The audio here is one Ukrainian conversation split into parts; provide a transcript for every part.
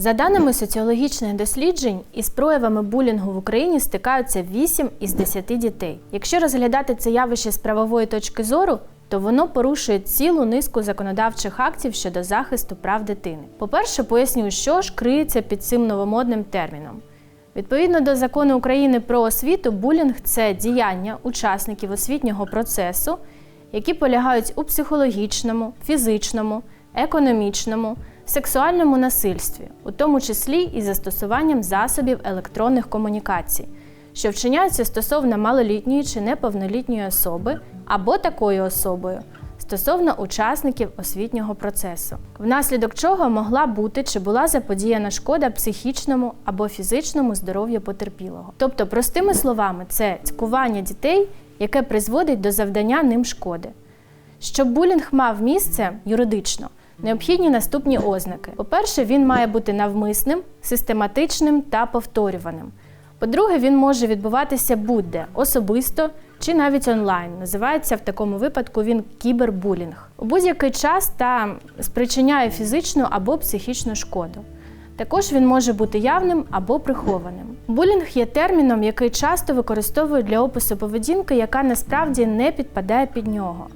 За даними соціологічних досліджень, із проявами булінгу в Україні стикаються 8 із 10 дітей. Якщо розглядати це явище з правової точки зору, то воно порушує цілу низку законодавчих актів щодо захисту прав дитини. По-перше, поясню, що ж криється під цим новомодним терміном. Відповідно до закону України про освіту, булінг це діяння учасників освітнього процесу, які полягають у психологічному, фізичному, економічному, сексуальному насильстві, у тому числі і застосуванням засобів електронних комунікацій, що вчиняються стосовно малолітньої чи неповнолітньої особи або такою особою. Стосовно учасників освітнього процесу, внаслідок чого могла бути чи була заподіяна шкода психічному або фізичному здоров'ю потерпілого. Тобто, простими словами, це цькування дітей, яке призводить до завдання ним шкоди. Щоб булінг мав місце юридично, необхідні наступні ознаки: по-перше, він має бути навмисним, систематичним та повторюваним. По-друге, він може відбуватися будь-де особисто чи навіть онлайн. Називається в такому випадку він кібербулінг у будь-який час та спричиняє фізичну або психічну шкоду. Також він може бути явним або прихованим. Булінг є терміном, який часто використовують для опису поведінки, яка насправді не підпадає під нього.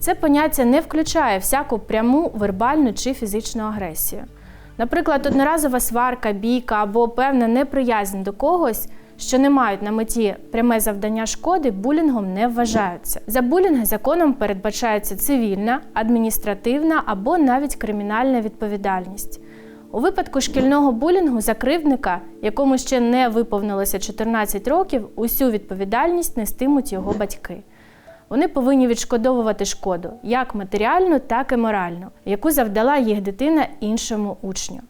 Це поняття не включає всяку пряму вербальну чи фізичну агресію. Наприклад, одноразова сварка, бійка або певна неприязнь до когось, що не мають на меті пряме завдання шкоди, булінгом не вважаються. За булінг законом передбачається цивільна, адміністративна або навіть кримінальна відповідальність. У випадку шкільного булінгу за кривдника, якому ще не виповнилося 14 років, усю відповідальність нестимуть його батьки. Вони повинні відшкодовувати шкоду як матеріальну, так і моральну, яку завдала їх дитина іншому учню.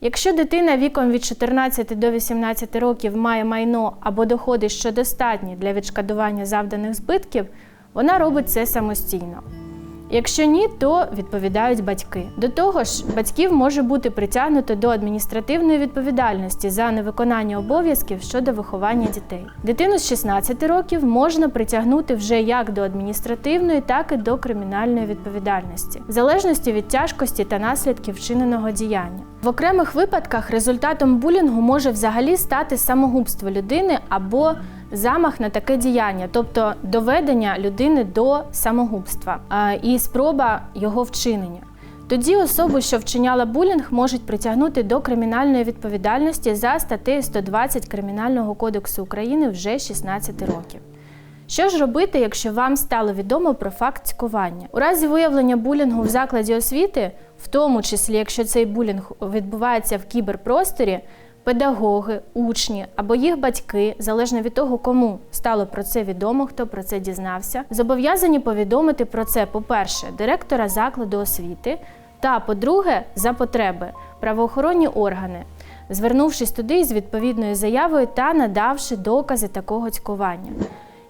Якщо дитина віком від 14 до 18 років має майно або доходи, що достатні для відшкодування завданих збитків, вона робить це самостійно. Якщо ні, то відповідають батьки. До того ж, батьків може бути притягнуто до адміністративної відповідальності за невиконання обов'язків щодо виховання дітей. Дитину з 16 років можна притягнути вже як до адміністративної, так і до кримінальної відповідальності, в залежності від тяжкості та наслідків вчиненого діяння. В окремих випадках результатом булінгу може взагалі стати самогубство людини або замах на таке діяння, тобто доведення людини до самогубства і спроба його вчинення. Тоді особу, що вчиняла булінг, можуть притягнути до кримінальної відповідальності за статтею 120 Кримінального кодексу України вже 16 років. Що ж робити, якщо вам стало відомо про факт цькування? У разі виявлення булінгу в закладі освіти, в тому числі якщо цей булінг відбувається в кіберпросторі, педагоги, учні або їх батьки, залежно від того, кому стало про це відомо, хто про це дізнався, зобов'язані повідомити про це, по-перше, директора закладу освіти, та по-друге, за потреби правоохоронні органи, звернувшись туди з відповідною заявою та надавши докази такого цькування.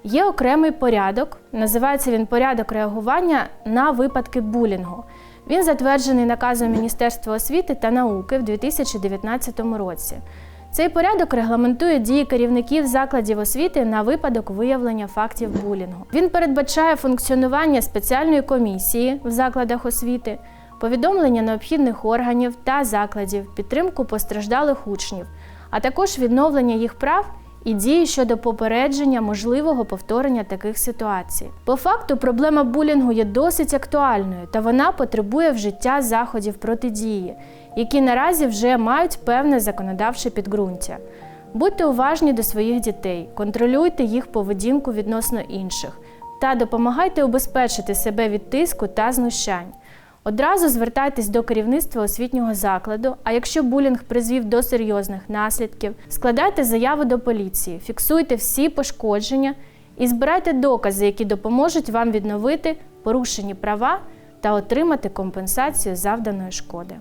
Є окремий порядок, називається він порядок реагування на випадки булінгу. Він затверджений наказом Міністерства освіти та науки в 2019 році. Цей порядок регламентує дії керівників закладів освіти на випадок виявлення фактів булінгу. Він передбачає функціонування спеціальної комісії в закладах освіти, повідомлення необхідних органів та закладів, підтримку постраждалих учнів, а також відновлення їх прав і дії щодо попередження можливого повторення таких ситуацій. По факту, проблема булінгу є досить актуальною та вона потребує вжиття заходів протидії, які наразі вже мають певне законодавче підґрунтя. Будьте уважні до своїх дітей, контролюйте їх поведінку відносно інших та допомагайте убезпечити себе від тиску та знущань. Одразу звертайтесь до керівництва освітнього закладу, а якщо булінг призвів до серйозних наслідків, складайте заяву до поліції, фіксуйте всі пошкодження і збирайте докази, які допоможуть вам відновити порушені права та отримати компенсацію завданої шкоди.